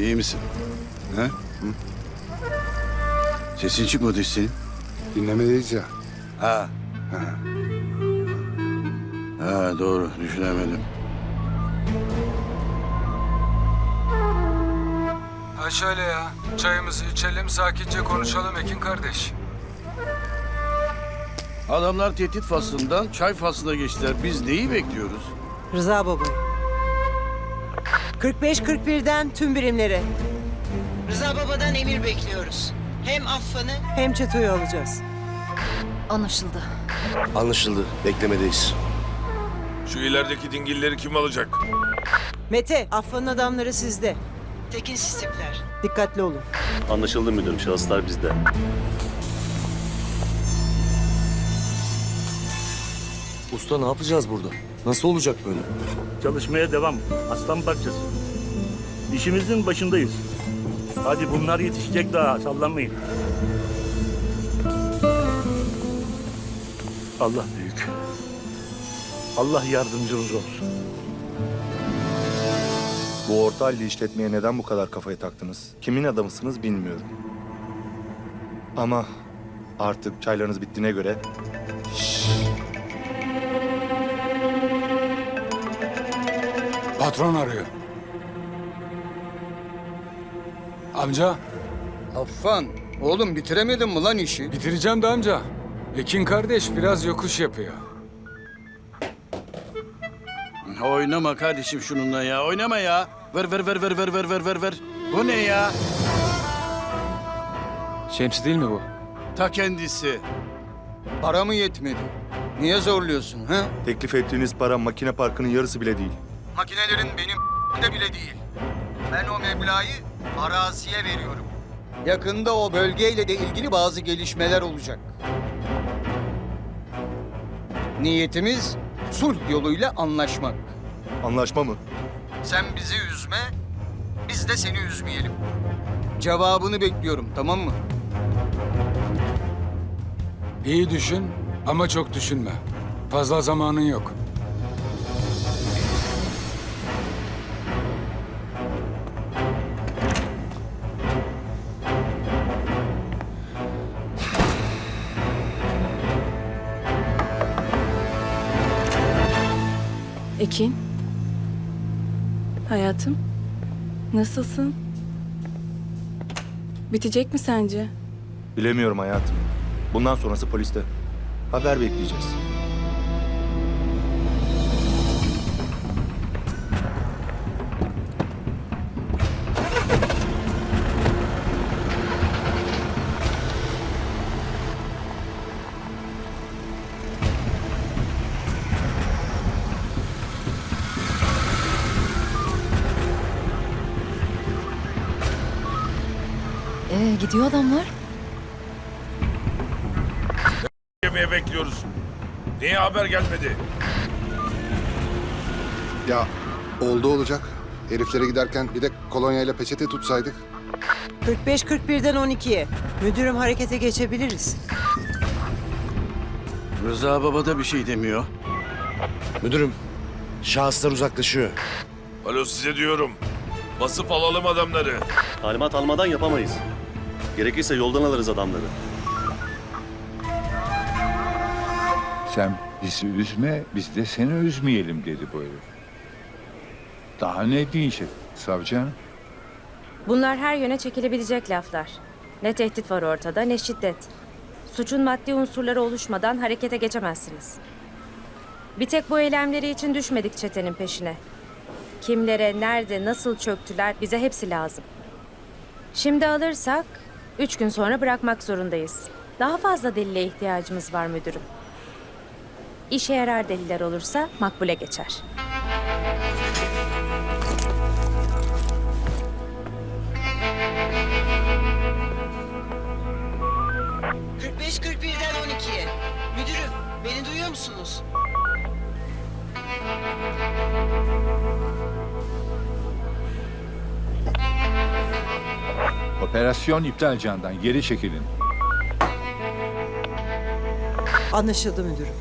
İyi misin? He? Hı? Sesin çıkmadı hiç senin. Dinlemedeyiz ya. Ha. Ha. Ha doğru düşünemedim. Ha şöyle ya. Çayımızı içelim, sakince konuşalım Ekin kardeş. Adamlar tehdit faslından çay faslına geçtiler. Biz neyi bekliyoruz? Rıza baba. 45-41'den tüm birimlere. Rıza Baba'dan emir bekliyoruz. Hem affını Hem çetoyu alacağız. Anlaşıldı. Anlaşıldı. Beklemedeyiz. Şu ilerideki dingilleri kim alacak? Mete, Affan'ın adamları sizde. tekin sistipler. Dikkatli olun. Anlaşıldı müdürüm. Şahıslar bizde. Usta ne yapacağız burada? Nasıl olacak böyle? Çalışmaya devam. Aslan parçası. İşimizin başındayız. Hadi bunlar yetişecek daha. Sallanmayın. Allah büyük. Allah yardımcınız olsun. Bu orta halli işletmeye neden bu kadar kafayı taktınız? Kimin adamısınız bilmiyorum. Ama artık çaylarınız bittiğine göre Patron arıyor. Amca, Affan, oğlum bitiremedin mi lan işi? bitireceğim de amca. Ekin kardeş biraz yokuş yapıyor. Oynama kardeşim şununla ya. Oynama ya. Ver ver ver ver ver ver ver ver ver. Bu ne ya? Şemsi değil mi bu? Ta kendisi. Para mı yetmedi? Niye zorluyorsun ha? teklif ettiğiniz para makine parkının yarısı bile değil. Makinelerin benim de bile değil. Ben o meblağı araziye veriyorum. Yakında o bölgeyle de ilgili bazı gelişmeler olacak. Niyetimiz sulh yoluyla anlaşmak. Anlaşma mı? Sen bizi üzme, biz de seni üzmeyelim. Cevabını bekliyorum, tamam mı? İyi düşün ama çok düşünme. Fazla zamanın yok. Hayatım. Nasılsın? Bitecek mi sence? Bilemiyorum hayatım. Bundan sonrası poliste. Haber bekleyeceğiz. Gidiyor adamlar. Yemeğe bekliyoruz. Niye haber gelmedi? Ya oldu olacak. Heriflere giderken bir de kolonyayla peçete tutsaydık. 45-41'den 12'ye. Müdürüm harekete geçebiliriz. Rıza baba da bir şey demiyor. Müdürüm. Şahıslar uzaklaşıyor. Alo size diyorum. Basıp alalım adamları. Talimat almadan yapamayız. Gerekirse yoldan alırız adamları. Sen bizi üzme, biz de seni üzmeyelim dedi bu herif. Daha ne diyecek savcı hanım? Bunlar her yöne çekilebilecek laflar. Ne tehdit var ortada ne şiddet. Suçun maddi unsurları oluşmadan harekete geçemezsiniz. Bir tek bu eylemleri için düşmedik çetenin peşine. Kimlere, nerede, nasıl çöktüler bize hepsi lazım. Şimdi alırsak üç gün sonra bırakmak zorundayız. Daha fazla delile ihtiyacımız var müdürüm. İşe yarar deliller olursa makbule geçer. Operasyon iptal candan, geri çekilin. Anlaşıldı müdürüm.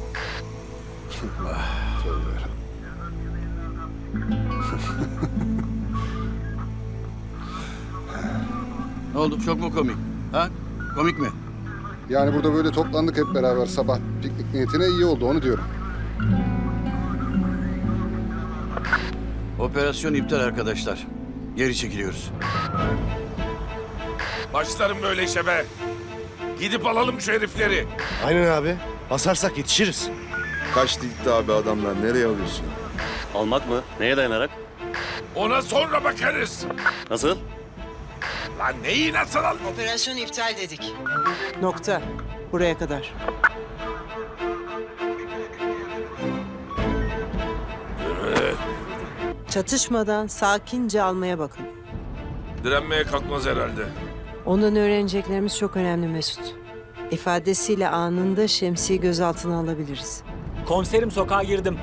Ne oldu? Çok mu komik? Ha? Komik mi? Yani burada böyle toplandık hep beraber sabah piknik niyetine iyi oldu onu diyorum. Operasyon iptal arkadaşlar. Geri çekiliyoruz. Başlarım böyle işe be. Gidip alalım şu herifleri. Aynen abi. Basarsak yetişiriz. Kaçtı gitti abi adamlar. Nereye alıyorsun? Almak mı? Neye dayanarak? Ona sonra bakarız. Nasıl? Lan neyi nasıl al? Operasyon iptal dedik. Nokta. Buraya kadar. Çatışmadan sakince almaya bakın. Direnmeye kalkmaz herhalde. Ondan öğreneceklerimiz çok önemli Mesut. İfadesiyle anında Şemsi'yi gözaltına alabiliriz. Komiserim sokağa girdim.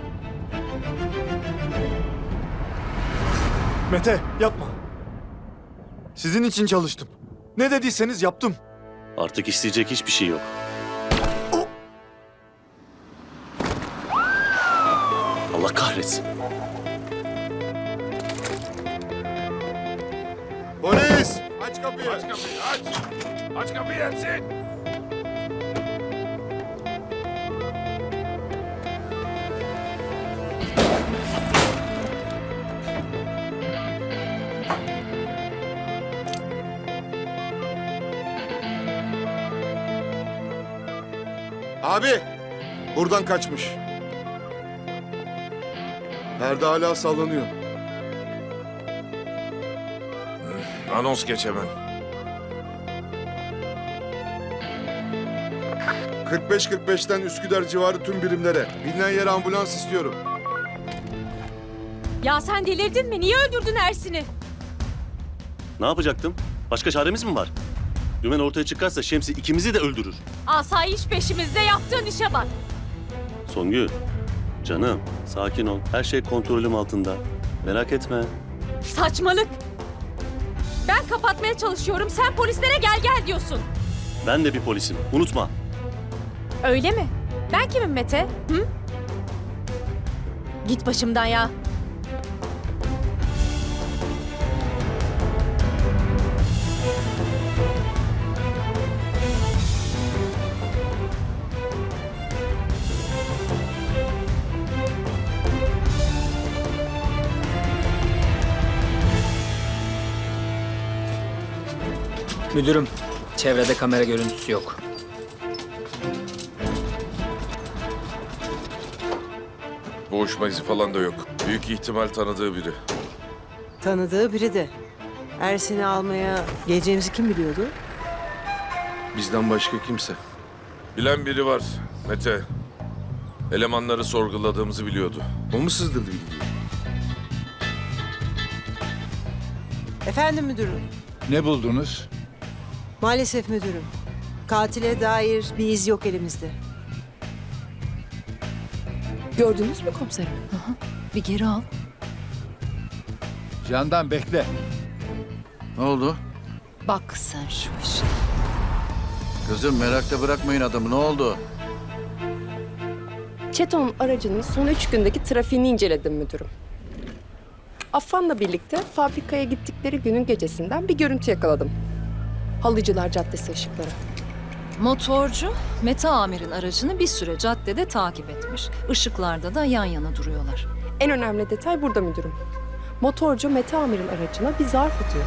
Mete yapma. Sizin için çalıştım. Ne dediyseniz yaptım. Artık isteyecek hiçbir şey yok. Allah kahretsin. Kapıyı. Aç kapıyı aç. Aç kapıyı Ersin. Abi! Buradan kaçmış. Perde hala sallanıyor. Anons geç hemen. 45-45'ten Üsküdar civarı tüm birimlere. Bilinen yere ambulans istiyorum. Ya sen delirdin mi? Niye öldürdün Ersin'i? Ne yapacaktım? Başka çaremiz mi var? Dümen ortaya çıkarsa Şemsi ikimizi de öldürür. Asayiş peşimizde yaptığın işe bak. Songül, canım sakin ol. Her şey kontrolüm altında. Merak etme. Saçmalık. Ben kapatmaya çalışıyorum. Sen polislere gel gel diyorsun. Ben de bir polisim. Unutma. Öyle mi? Ben kimim Mete? Hı? Git başımdan ya. Müdürüm, çevrede kamera görüntüsü yok. Boğuşma izi falan da yok. Büyük ihtimal tanıdığı biri. Tanıdığı biri de. Ersin'i almaya geleceğimizi kim biliyordu? Bizden başka kimse. Bilen biri var. Mete. Elemanları sorguladığımızı biliyordu. O mu sızdırdı bilgiyi? Efendim müdürüm. Ne buldunuz? Maalesef müdürüm. Katile dair bir iz yok elimizde. Gördünüz mü komiserim? Bir geri al. Candan bekle. Ne oldu? Bak sen şu işe. Kızım merakta bırakmayın adamı. Ne oldu? Çeton aracının son üç gündeki trafiğini inceledim müdürüm. Affan'la birlikte fabrikaya gittikleri günün gecesinden bir görüntü yakaladım. Halıcılar Caddesi ışıkları. Motorcu Mete Amir'in aracını bir süre caddede takip etmiş. Işıklarda da yan yana duruyorlar. En önemli detay burada müdürüm. Motorcu Mete Amir'in aracına bir zarf atıyor.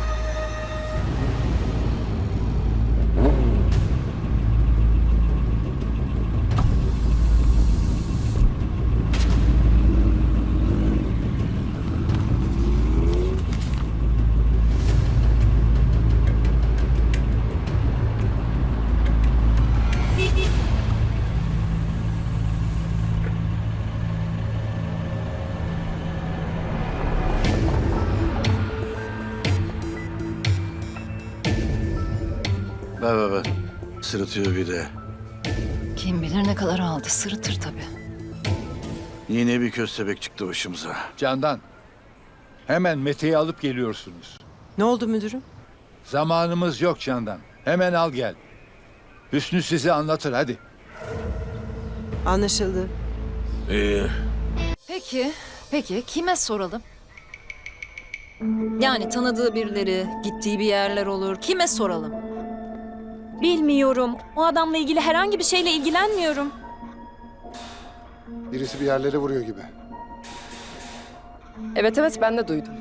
Sırıtıyor bir de. Kim bilir ne kadar aldı sırıtır tabii. Yine bir köstebek çıktı başımıza. Candan. Hemen Mete'yi alıp geliyorsunuz. Ne oldu müdürüm? Zamanımız yok Candan. Hemen al gel. Hüsnü size anlatır hadi. Anlaşıldı. İyi. Peki, peki kime soralım? Yani tanıdığı birileri, gittiği bir yerler olur. Kime soralım? Bilmiyorum. O adamla ilgili herhangi bir şeyle ilgilenmiyorum. Birisi bir yerlere vuruyor gibi. Evet evet ben de duydum.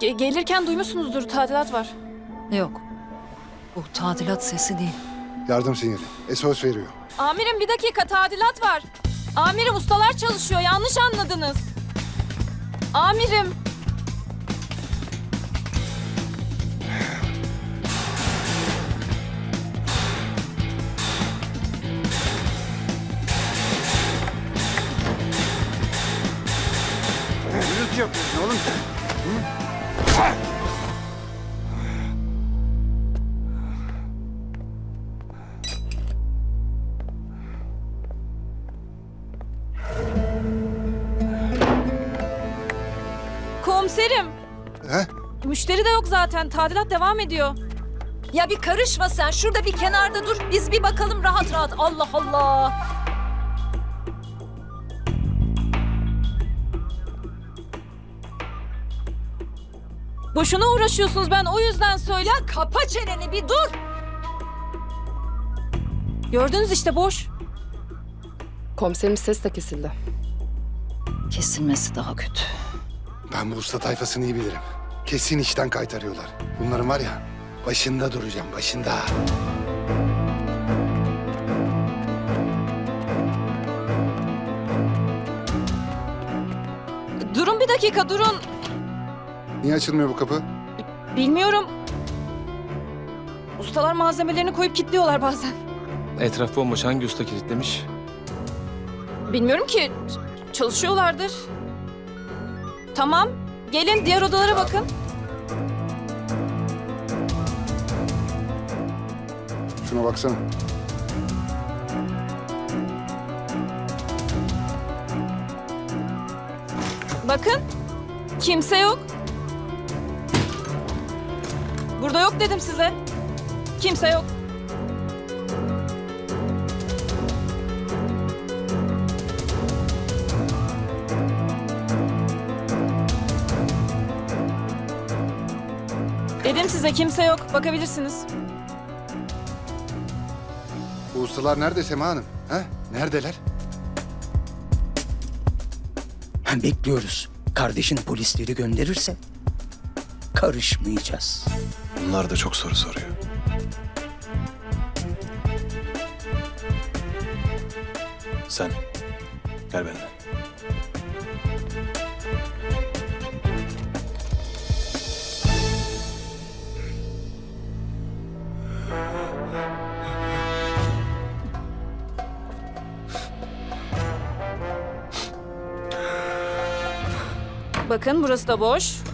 Ge- gelirken duymuşsunuzdur tadilat var. Yok. Bu tadilat sesi değil. Yardım sinyali. SOS veriyor. Amirim bir dakika tadilat var. Amirim ustalar çalışıyor yanlış anladınız. Amirim. Gürültü yapıyorsun oğlum sen. Komiserim. He? Müşteri de yok zaten. Tadilat devam ediyor. Ya bir karışma sen. Şurada bir kenarda dur. Biz bir bakalım rahat rahat. Allah Allah. Boşuna uğraşıyorsunuz ben o yüzden söyle. Ya kapa çeneni bir dur. Gördünüz işte boş. Komiserim ses de kesildi. Kesilmesi daha kötü. Ben bu usta tayfasını iyi bilirim. Kesin işten kaytarıyorlar. Bunların var ya başında duracağım başında. Durun bir dakika durun. Niye açılmıyor bu kapı? Bilmiyorum. Ustalar malzemelerini koyup kilitliyorlar bazen. Etraf bomboş. Hangi usta kilitlemiş? Bilmiyorum ki. Çalışıyorlardır. Tamam. Gelin diğer odalara bakın. Şuna baksana. Bakın. Kimse yok. Burada yok dedim size. Kimse yok. Dedim size kimse yok. Bakabilirsiniz. Bu ustalar nerede Sema Hanım? Ha? Neredeler? Bekliyoruz. Kardeşin polisleri gönderirse karışmayacağız. Bunlar da çok soru soruyor. Sen gel benimle. Bakın burası da boş.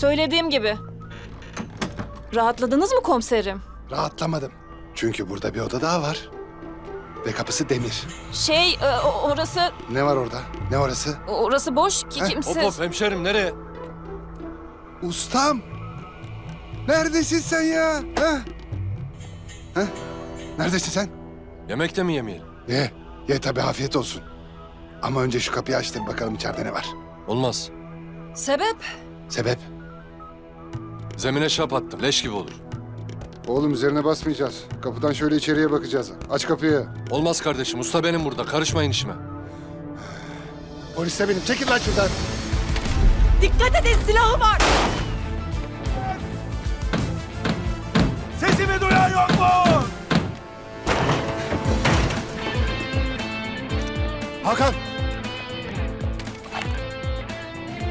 Söylediğim gibi. Rahatladınız mı komiserim? Rahatlamadım. Çünkü burada bir oda daha var. Ve kapısı demir. Şey e, o- orası Ne var orada? Ne orası? orası boş ki Heh, kimse. hemşerim nereye? Ustam! Neredesin sen ya? Ha? Ha? Neredesin sen? Yemekte mi yemeyelim? Ye. Ye tabii afiyet olsun. Ama önce şu kapıyı açtır bakalım içeride ne var. Olmaz. Sebep? Sebep? Zemine şap attım. Leş gibi olur. Oğlum üzerine basmayacağız. Kapıdan şöyle içeriye bakacağız. Aç kapıyı. Olmaz kardeşim. Usta benim burada. Karışmayın işime. Polis de benim. Çekil lan şuradan. Dikkat edin silahı var. Sesimi duyan yok mu? Hakan!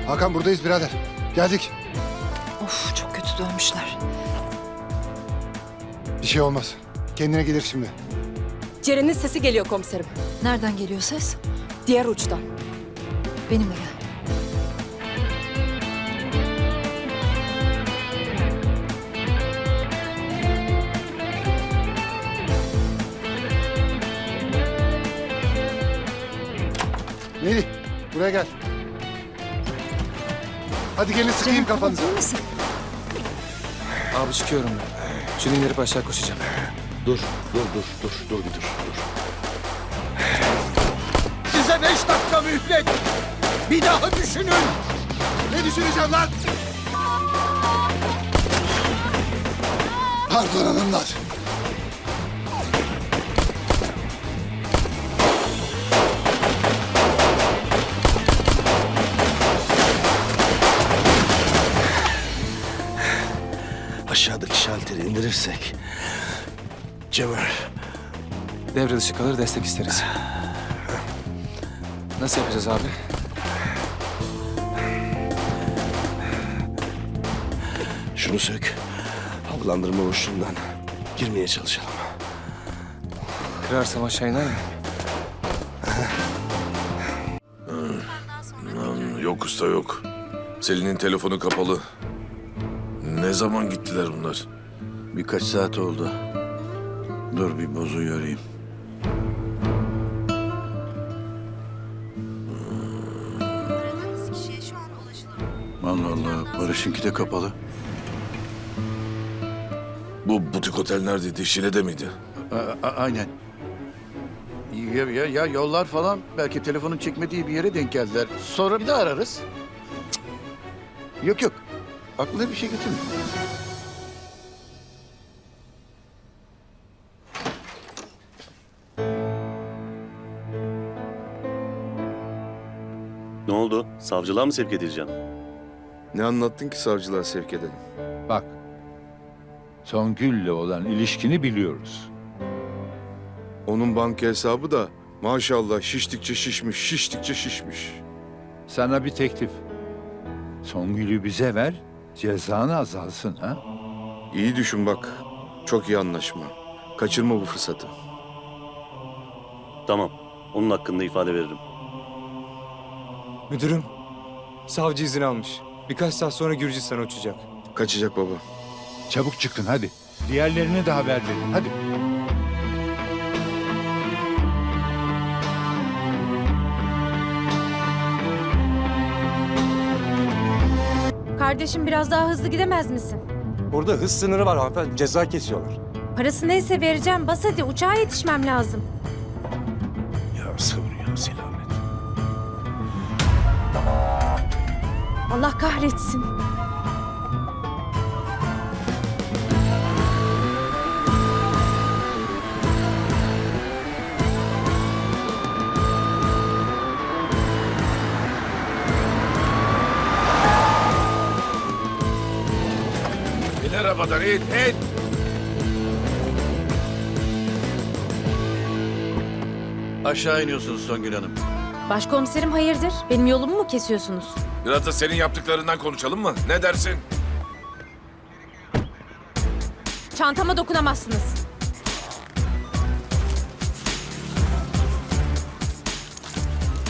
Hakan buradayız birader. Geldik. Of çok kötü dönmüşler. Bir şey olmaz. Kendine gelir şimdi. Ceren'in sesi geliyor komiserim. Nereden geliyor ses? Diğer uçtan. Benimle gel. Melih buraya gel. Hadi gelin sıkayım kafanızı. İyi misin? Abi çıkıyorum ben. Şunu indirip aşağı koşacağım. Dur, dur, dur, dur, dur bir dur, dur. Size beş dakika mühlet. Bir daha düşünün. Ne düşüneceğim lan? Pardon hanımlar. Şalteri indirirsek. Cemal. Devre dışı kalır destek isteriz. Nasıl yapacağız abi? Şunu sök. Havalandırma boşluğundan girmeye çalışalım. Kırarsam aşağı iner mi? Yok usta yok. Selin'in telefonu kapalı. Ne zaman gittiler bunlar? Birkaç saat oldu. Dur bir bozuyu arayayım. Allah Allah. Barış'ınki de kapalı. Bu butik otel neredeydi? Şile'de miydi? A- a- aynen. Ya, ya, ya yollar falan belki telefonun çekmediği bir yere denk geldiler. Sonra bir daha ararız. Cık. Yok yok. Aklına bir şey getirme. Oldu? Savcılığa mı sevk edileceğim? Ne anlattın ki savcılığa sevk edelim? Bak. Songül'le olan ilişkini biliyoruz. Onun banka hesabı da maşallah şiştikçe şişmiş, şiştikçe şişmiş. Sana bir teklif. Songül'ü bize ver, cezanı azalsın ha? İyi düşün bak. Çok iyi anlaşma. Kaçırma bu fırsatı. Tamam. Onun hakkında ifade veririm. Müdürüm, savcı izin almış. Birkaç saat sonra Gürcistan'a uçacak. Kaçacak baba. Çabuk çıkın hadi. Diğerlerine de haber verin hadi. Kardeşim biraz daha hızlı gidemez misin? Burada hız sınırı var hanımefendi. Ceza kesiyorlar. Parası neyse vereceğim. Bas hadi uçağa yetişmem lazım. Allah kahretsin. İn arabadan in, in. Aşağı iniyorsunuz Songül Hanım. Başkomiserim hayırdır? Benim yolumu mu kesiyorsunuz? Biraz da senin yaptıklarından konuşalım mı? Ne dersin? Çantama dokunamazsınız.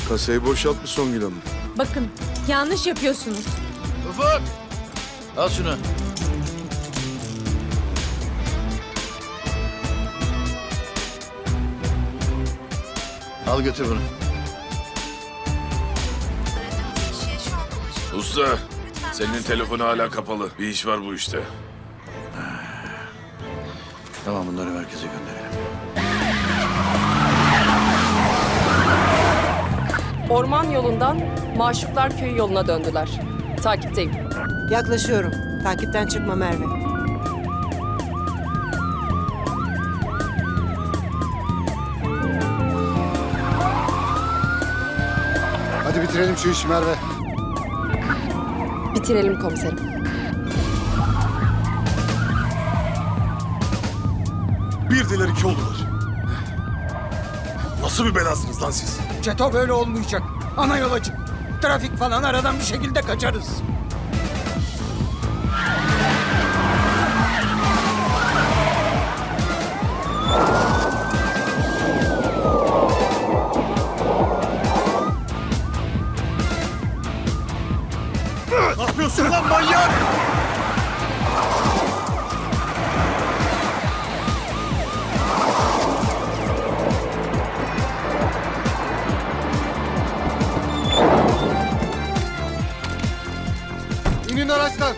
Kasayı boşaltmış Songül Hanım. Bakın yanlış yapıyorsunuz. Ufuk! Al şunu. Al götür bunu. Usta, senin telefonu hala kapalı. Bir iş var bu işte. Tamam bunları merkeze gönderelim. Orman yolundan Maşuklar Köyü yoluna döndüler. Takipteyim. Yaklaşıyorum. Takipten çıkma Merve. Hadi bitirelim şu işi Merve. Bitirelim komiserim. Bir diler iki oldular. Nasıl bir belasınız lan siz? Çeto böyle olmayacak. Ana yola çık. Trafik falan aradan bir şekilde kaçarız. Yapıyorsun lan manyak? İnin araçtan.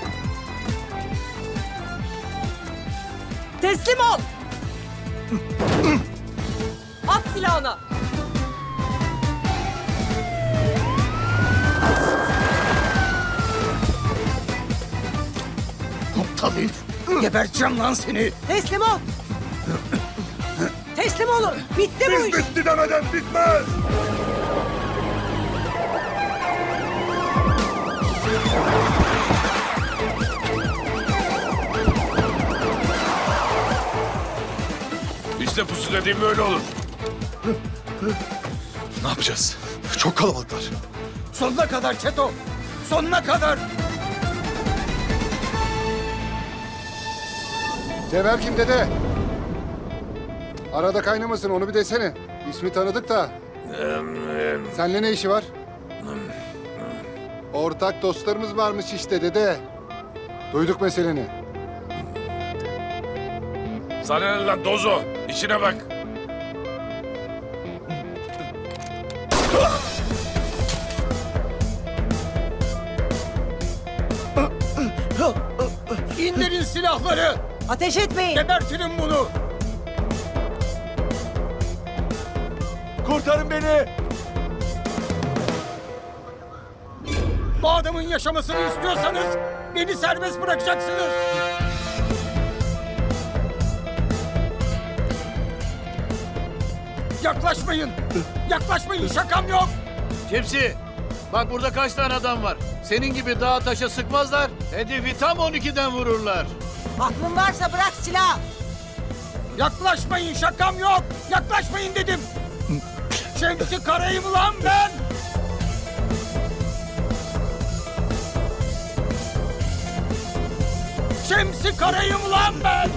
Teslim ol! At silahını! Elif, geberteceğim lan seni. Teslim ol. Teslim olun. Bitti bu iş. Bitti demeden bitmez. İşte pusu dediğim böyle olur. Ne yapacağız? Çok kalabalıklar. Sonuna kadar Çeto. Sonuna kadar. Cevher kim dede? Arada kaynamasın onu bir desene. İsmi tanıdık da. Seninle ne işi var? Ortak dostlarımız varmış işte dede. Duyduk meseleni. Sana ne lan Dozo? İşine bak. İndirin silahları. Ateş etmeyin. Gebertirim bunu. Kurtarın beni. Bu adamın yaşamasını istiyorsanız beni serbest bırakacaksınız. Yaklaşmayın. Yaklaşmayın şakam yok. Şemsi, bak burada kaç tane adam var. Senin gibi dağa taşa sıkmazlar. Hedefi tam 12'den vururlar. Aklın varsa bırak silah. Yaklaşmayın şakam yok. Yaklaşmayın dedim. Şemsi Karayım lan ben. Şemsi Karayım lan ben.